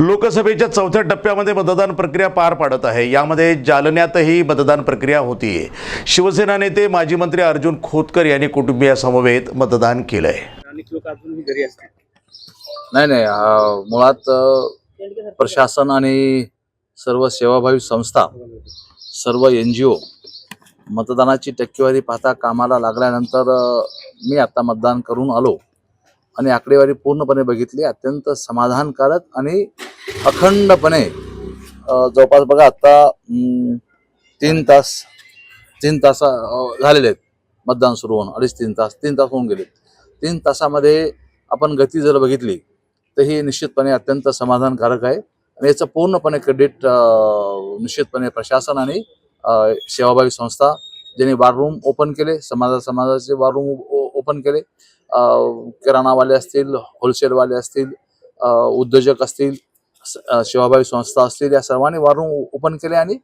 लोकसभेच्या चौथ्या टप्प्यामध्ये मतदान प्रक्रिया पार पाडत आहे. यामध्ये जालन्यातही मतदान प्रक्रिया होतीये. शिवसेना नेते माजी मंत्री अर्जुन खोतकर यांनी कुटुंबियासमवेत मतदान केलंय. अनेक लोक घरी असतात नाही नाही मुळात प्रशासन आणि सर्व सेवाभावी संस्था सर्व एन जी ओ मतदानाची टक्केवारी पाहता कामाला लागल्यानंतर मी आता मतदान करून आलो. आणि आकडेवारी पूर्णपणे बघितली अत्यंत समाधानकारक आणि अखंडपणे जवळपास बघा आत्ता तीन तास तीन तास झालेले आहेत. मतदान सुरू होऊन अडीच तीन तास तीन तास होऊन गेले तीन तासामध्ये आपण गती जर बघितली तर ही निश्चितपणे अत्यंत समाधानकारक आहे. आणि याचं पूर्णपणे क्रेडिट निश्चितपणे प्रशासन आणि सेवाभावी संस्था ज्यांनी वार रूम ओपन केले समाजा समाजाचे वार रूम ओपन केले. किराणावाले असतील होलसेलवाले असतील उद्योजक असतील सेवाभावी संस्था असतील या सर्वांनी वार रूम ओपन केले आणि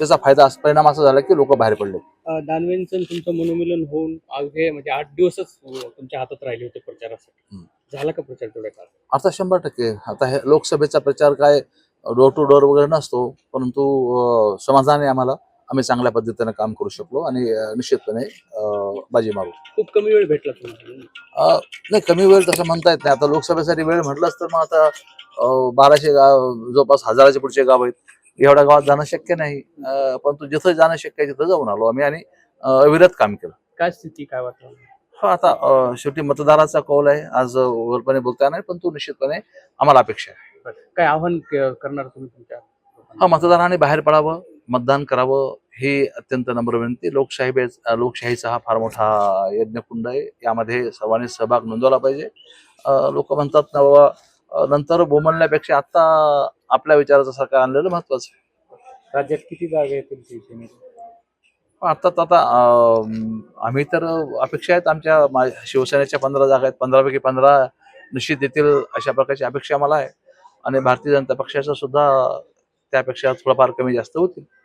त्याचा फायदा अस- परिणाम असा झाला की लोक बाहेर पडले. दानवेंचं तुमचं मनोमिलन होऊन अवघे म्हणजे आठ दिवसच तुमच्या हातात राहिले होते प्रचारासाठी. झाला का प्रचार तेवढ्या काळ आता शंभर टक्के. आता हे लोकसभेचा प्रचार काय डोर टू डोर वगैरे नसतो परंतु अं, समाधानी आम्हाला. आम्ही चांगल्या पद्धतीने काम करू शकलो आणि निश्चितपणे बाजी मारू. खूप कमी वेळ भेटला नाही कमी वेळ तसं म्हणता येत नाही. आता लोकसभेसाठी वेळ म्हटलंच तर मग आता बाराशे गाव जवळपास हजाराचे पुढचे गाव आहेत. एवढ्या गावात जाणं शक्य नाही. परंतु जिथं जाणं शक्य आहे तिथं जाऊन आलो आम्ही आणि अविरत काम केलं. काय स्थिती काय वाटलं हो आता अं, शेवटी मतदाराचा कौल आहे. आज वरपणे बोलता नाही पण तो निश्चितपणे आम्हाला अपेक्षा आहे. काय आव्हान करणार तुम्ही तुमच्या? हा मतदारांनी बाहेर पडावं. मतदान करावं ही अत्यंत नम्र विनंती. लोकशाही लोकशाहीचा हा फार मोठा यज्ञकुंड आहे. यामध्ये सर्वांनी सहभाग नोंदवला पाहिजे. लोक म्हणतात ना बाबा नंतर बोमलण्यापेक्षा आता आपल्या विचाराचं सरकार आणलेलं महत्वाचं आहे. राज्यात किती जागा येतील आता आता आम्ही तर अपेक्षा आहेत. आमच्या मा- शिवसेनेच्या पंधरा जागा आहेत. पंधरापैकी पंधरा निश्चित येतील अशा प्रकारची अपेक्षा मला आहे. आणि भारतीय जनता पक्षाच्या सुद्धा त्यापेक्षा थोडंफार कमी जास्त होतील.